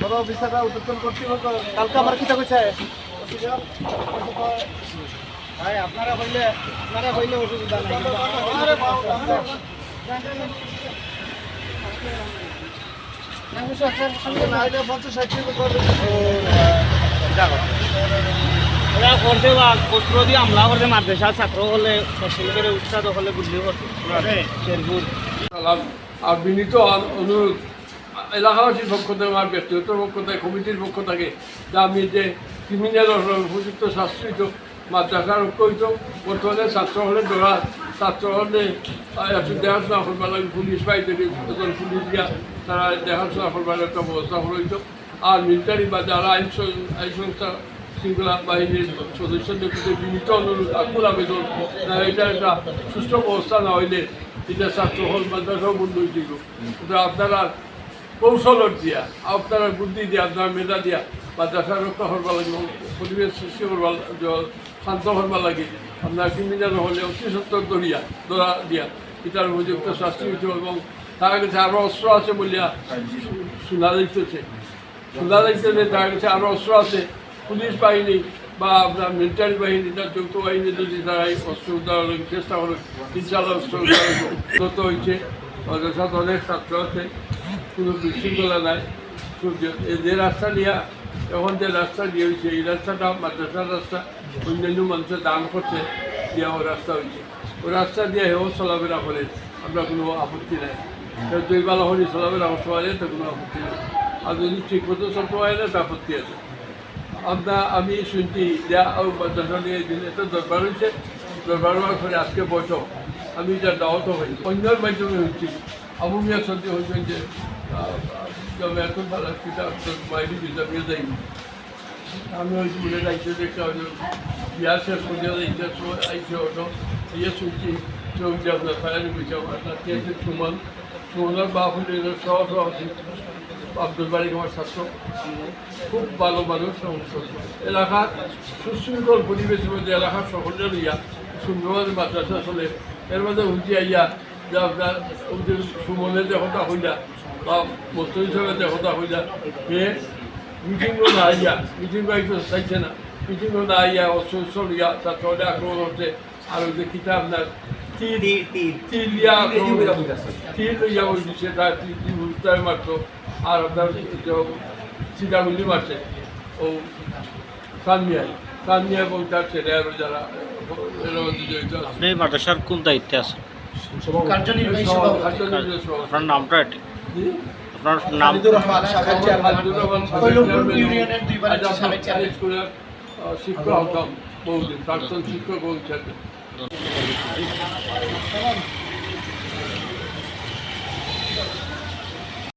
বড় অফিসাররা কর্তৃপক্ষ কালকে আমার কিতা কইছে ভাই আপনারা কইলে আপনারা কইলে অসুবিধা নাই ওরা করতে বা অস্ত্র দিয়ে হামলা করতে মাদ্রাসা হলে করে উৎসাহ হলে বুঝলি শেরপুর আর বিনীত অনুরোধ এলাকাবাসীর পক্ষ থেকে, আমার ব্যক্তিগত পক্ষ থেকে, কমিটির পক্ষ থেকে, যে আমি যে ক্রিমিনাল উপযুক্ত শাস্ত্রিত মাদ্রাসার ঐক্য বর্তমানে ছাত্র হলে ধরা ছাত্র হলে দেখাশোনা করবার লাগে, পুলিশ পাইতে একজন পুলিশ দিয়া তারা দেখাশোনা করবার একটা ব্যবস্থা হইত। আর মিলিটারি বা যারা আইন আইন সংস্থা শৃঙ্খলা বাহিনীর সদস্যদের প্রতি বিনীত অনুরোধ, আকুল আবেদন এটা একটা সুষ্ঠু ব্যবস্থা না হইলে, এটা ছাত্র হল মাদ্রাসাও বন্ধ হয়ে কিন্তু আপনারা কৌশলত দিয়া, আপনারা বুদ্ধি দিয়া, আপনার মেধা দিয়া, বা মাদ্রাসা রক্ষা করবা লাগিব পরিবেশ সৃষ্টি করবা শান্ত করবা লাগে, আপনার ক্রিমিনাল হলে অতি সত্তর দরিয়া ধরা দিয়া এটার উপযুক্ত শাস্তি হইতে এবং তার কাছে আরও অস্ত্র আছে বলিয়া শোনা যাইতেছে শোনা যাইতেছে তার কাছে আরও অস্ত্র আছে, পুলিশ বাহিনী, বা আপনার মিলিটারি বাহিনী, তার যৌথ বাহিনী যদি তারা এই অস্ত্র উদ্ধারের চেষ্টা করে ইনশাল্লাহ অস্ত্র উদ্ধার হয়েছে অনেক ছাত্র আছে কোনো বিশৃঙ্খলা নাই। যে রাস্তা নিয়ে এখন যে রাস্তা দিয়ে হয়েছে এই রাস্তাটা মাদ্রাসার রাস্তা। অন্যান্য মানুষের দান করছে, দিয়া ও রাস্তা হয়েছে ওই রাস্তা দিয়ে হেও চলাফেরা করে, আমরা কোনো আপত্তি নাই। দুই বেলা হলে চলাফেরা করতে পারে তো কোনো আপত্তি নাই। আর যদি ঠিক মতো চলতে পারে না তা আপত্তি আছে। আপনার আমি শুনছি যে মাদ্রাসা নিয়ে একটা দরবার হয়েছে দরবার হওয়ার পরে আজকে বৈঠক। আমি যা দাওয়াত হয়েছি অন্যের মাধ্যমে হচ্ছি আবু মিয়া সন্দেহ হয়েছেন যে জমে এখন ভালো কিতাব বাইরে বিজামিয়ে যাইনি। আমি ওই বলে যাইতে দেখতে হয়তো শেষ করে যাইতে আইসে হতো ইয়ে শুনছি চোখ যে আপনার ফায়ারি বুঝে আমার নাতি আছে সুমন সুমনের বাপ হলে সহ সহ আব্দুল বাড়ি আমার ছাত্র খুব ভালো মানুষ সমস্ত এলাকার সুশৃঙ্খল পরিবেশের মধ্যে এলাকার সকলে লইয়া সুন্দরভাবে মাদ্রাসা চলে। এর মধ্যে উঠি আইয়া যে আপনার সুমনের দেহতা হইলা বা মস্ত হিসাবে দেহতা হইলা সে মিটিংও না আইয়া মিটিং বাইক চাইছে না মিটিংও না আইয়া অসুস্থ লইয়া ছাত্রদের আক্রমণ হচ্ছে আর ওই যে কিতাব আপনার তীর তীর দিয়া আক্রমণ লইয়া ওই দিচ্ছে তার তীর তীর উত্তর মারতো আর আপনার চিটাগুলি মারছে ও এবং তার ছেলে আরও যারা। আপনি মাদ্রাসার কোন দায়িত্বে আছেন। আপনার নামটা? আপনার নাম? শিক্ষক হতাম বহুদিন প্রাক্তন শিক্ষক ছেলে